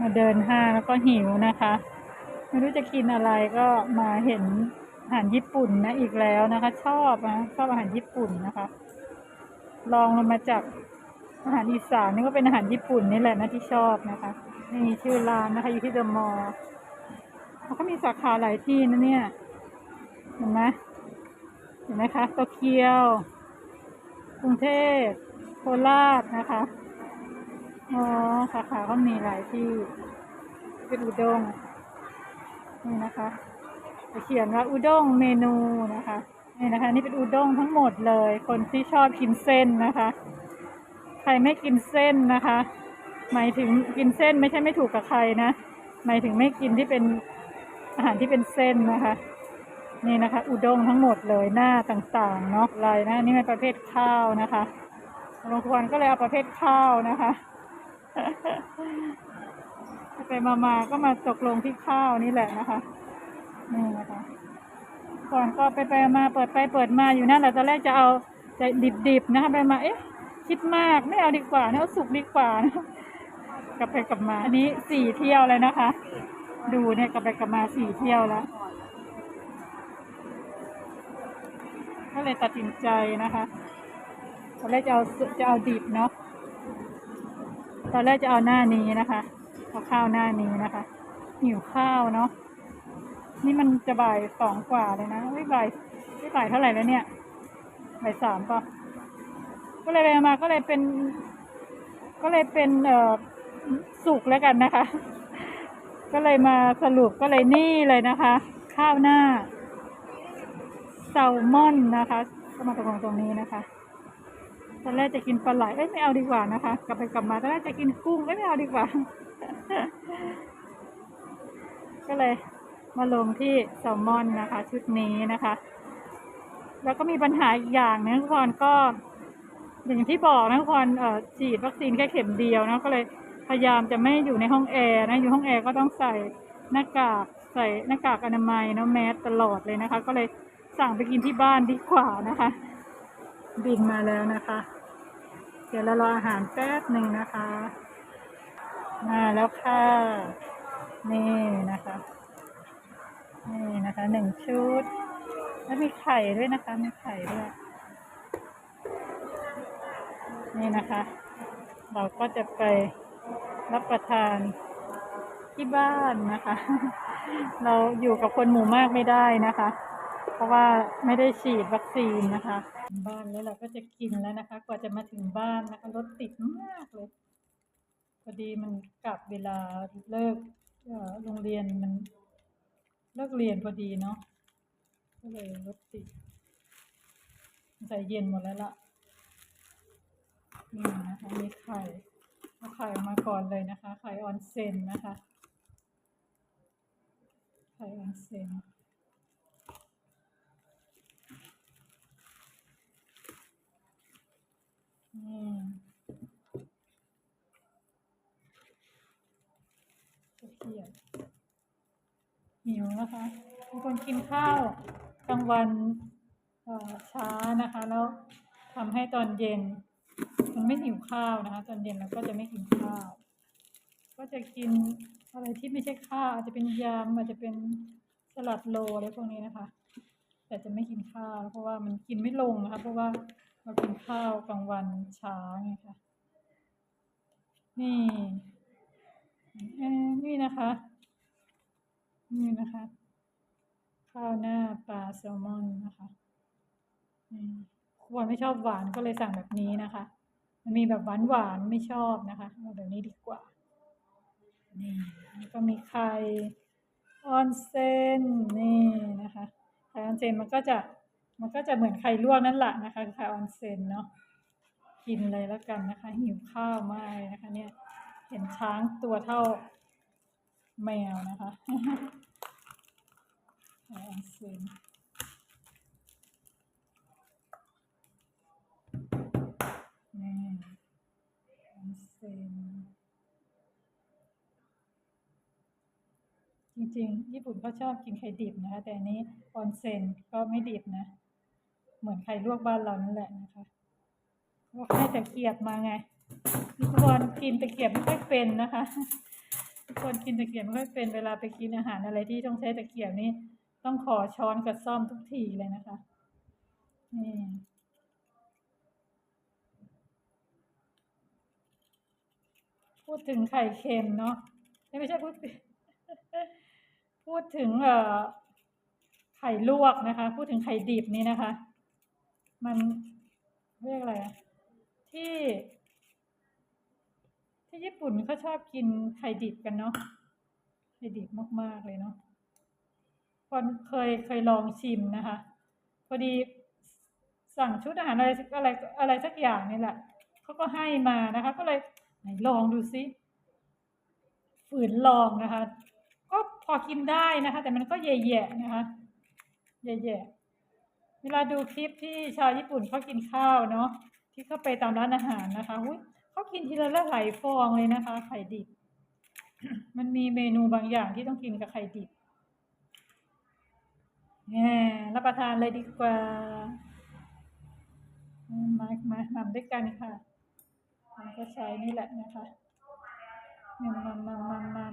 มาเดินห้างแล้วก็หิวนะคะ ไม่รู้จะกินอะไรก็มาเห็นอาหารญี่ปุ่นนะอีกแล้วนะคะ ชอบนะชอบอาหารญี่ปุ่นนะคะ ลองลงมาจากอาหารอีสานนี่ก็เป็นอาหารญี่ปุ่นนี่แหละนะที่ชอบนะคะนี่ชื่อร้านนะคะอยู่ที่เดอะมอลล์เขาก็มีสาขาหลายที่นะเนี่ยเห็นไหมเห็นไหมคะโตเกียว กรุงเทพโคราชนะคะ อ๋อสาขาก็มีหลายที่เป็นอุด้งนี่นะคะจะเขียนว่าอุด้งเมนูนะคะนี่นะคะ นี่เป็นอุด้งทั้งหมดเลย คนที่ชอบกินเส้นนะคะ ใครไม่กินเส้นนะคะ หมายถึงกินเส้นไม่ใช่ไม่ถูกกับใครนะ หมายถึงไม่กินที่เป็นอาหารที่เป็นเส้นนะคะ นี่นะคะ อุด้งทั้งหมดเลยหน้าต่างๆเนาะลายนะนี่เป็นประเภทข้าวนะคะบางคนก็เลยเอาประเภทข้าวนะคะ ไปมามาก็มาตกลงที่ข้าวนี่แหละนะคะ นี่นะคะ ก่อนก็ไปไปมาเปิดไปเปิดมาอยู่นั่นแหละตอนแรกจะเอาจะดิบๆนะคะไปมาเอ๊ะคิดมากไม่เอาดีกว่านะเอาสุกดีกว่านะกลับไปกลับมา อันนี้สี่เที่ยวเลยนะคะ ดูเนี่ยกลับไปกลับมาสี่เที่ยวแล้วก็เลยตัดสินใจนะคะตอนแรกจะเอาจะเอาดิบเนาะ ตอนแรกจะเอาหน้านี้นะคะเอาข้าวหน้านี้นะคะ หิวข้าวเนาะนี่มันจะบ่ายสองกว่าเลยนะไม่บ่ายไม่บ่ายเท่าไหร่แล้วเนี่ยบ่ายสามป่ะก็เลยไปมาก็เลยเป็น ก็เลยเป็นเอ่อสุกแล้วกันนะคะ ก็เลยมาสรุปก็เลยนี่เลยนะคะ ข้าวหน้าแซลมอนนะคะก็มาตกลงตรงนี้นะคะ ตอนแรกจะกินปลาไหลเอ้ยไม่เอาดีกว่านะคะ กลับไปกลับมาตอนแรกจะกินกุ้งเอ้ยไม่เอาดีกว่า ก็เลยมาลงที่แซลมอนนะคะ ชุดนี้นะคะ แล้วก็มีปัญหาอีกอย่างนะทุกคนก็ อย่างที่บอกนะทุกคนเอ่อฉีดวัคซีนแค่เข็มเดียวนะก็เลยพยายามจะไม่อยู่ในห้องแอร์นะอยู่ห้องแอร์ก็ต้องใส่หน้ากากใส่หน้ากากอนามัยเนาะแมสตลอดเลยนะคะ ก็เลยสั่งไปกินที่บ้านดีกว่านะคะ บินมาแล้วนะคะ ดี๋ยวเรารออาหารแป๊บหนึ่งนะคะ มาแล้วค่ะ นี่นะคะ นี่นะคะหนึ่งชุด แล้วมีไข่ด้วยนะคะ มีไข่ด้วย นี่นะคะ เราก็จะไปรับประทานที่บ้านนะคะ เราอยู่กับคนหมู่มากไม่ได้นะคะ เพราะว่าไม่ได้ฉีดวัคซีนนะคะ บ้านแล้วเราก็จะกินแล้วนะคะ กว่าจะมาถึงบ้านนะคะรถติดมากเลย พอดีมันกลับเวลาเลิกโรงเรียนมันเลิกเรียนพอดีเนาะก็เลยรถติดใส่เย็นหมดแล้วล่ะนี่นะคะมีไข่เอาไข่ออกมาก่อนเลยนะคะ ไข่ออนเซนนะคะ ไข่ออนเซนนี่ตะ เกียบหิวนะคะบางคนกินข้าวกลางวันช้านะคะ แล้วทำให้ตอนเย็น มันไม่หิวข้าวนะคะ ตอนเย็นเราก็จะไม่กินข้าว ก็จะกินอะไรที่ไม่ใช่ข้าวอาจจะเป็นยำอาจจะเป็นสลัดโลอะไรพวกนี้นะคะ แต่จะไม่กินข้าวเพราะว่ามันกินไม่ลงนะคะ เพราะว่า เรากินข้าวกลางวันช้าไงคะนี่นี่นะคะ นี่นะคะ ข้าวหน้าปลาแซลมอนนะคะนี่ควรไม่ชอบหวานก็เลยสั่งแบบนี้นะคะ มันมีแบบหวานหวานไม่ชอบนะคะเอาแบบนี้ดีกว่า นี่แล้วก็มีไข่ออนเซนนี่นะคะไข่ออนเซนมันก็จะ มันก็จะเหมือนไข่ลวกนั่นแหละนะคะไข่ออนเซนเนาะกินเลยแล้วกันนะคะ หิวข้าวมากเลยนะคะ เนี่ย เห็นช้างตัวเท่าแมวนะคะไข่ออนเซนนี่ออนเซนจริงๆ ญี่ปุ่นก็ชอบกินไข่ดิบนะคะ แต่อันนี้ออนเซนก็ไม่ดิบนะ เหมือนไข่ลวกบ้านเรานั่นแหละนะคะว่าให้ตะเกียบมาไงทุกคนกินตะเกียบไม่ค่อยเป็นนะคะทุกคนกินตะเกียบไม่ค่อยเป็นเวลาไปกินอาหารอะไรที่ต้องใช้ตะเกียบนี่ต้องขอช้อนกับซ่อมทุกทีเลยนะคะนี่พูดถึงไข่เค็มเนาะไม่ใช่พูดพูดถึงเอ่อไข่ลวกนะคะ พูดถึงไข่ดิบนี่นะคะ มันเรียกอะไรที่ ที่ญี่ปุ่นเขาชอบกินไข่ดิบกันเนาะไข่ดิบมากๆเลยเนาะคนเคยเคยลองชิมนะคะพอดีสั่งชุดอาหารอะไรอะไรอะไรสักอย่างนี่แหละเขาก็ให้มานะคะ ก็เลยไหนลองดูซิฝืนลองนะคะ ก็พอกินได้นะคะ แต่มันก็แย่ๆนะคะแย่ๆ เวลาดูคลิปที่ชาวญี่ปุ่นเขากินข้าวเนาะที่เขาไปตามร้านอาหารนะคะอุ๊ยเขากินทีละหลายฟองเลยนะคะ ไข่ดิบ มันมีเมนูบางอย่างที่ต้องกินกับไข่ดิบแหมรับประทานเลยดีกว่า มามาทำด้วยกันค่ะมันก็ใช้นี่แหละนะคะมัมมัมมัมมัม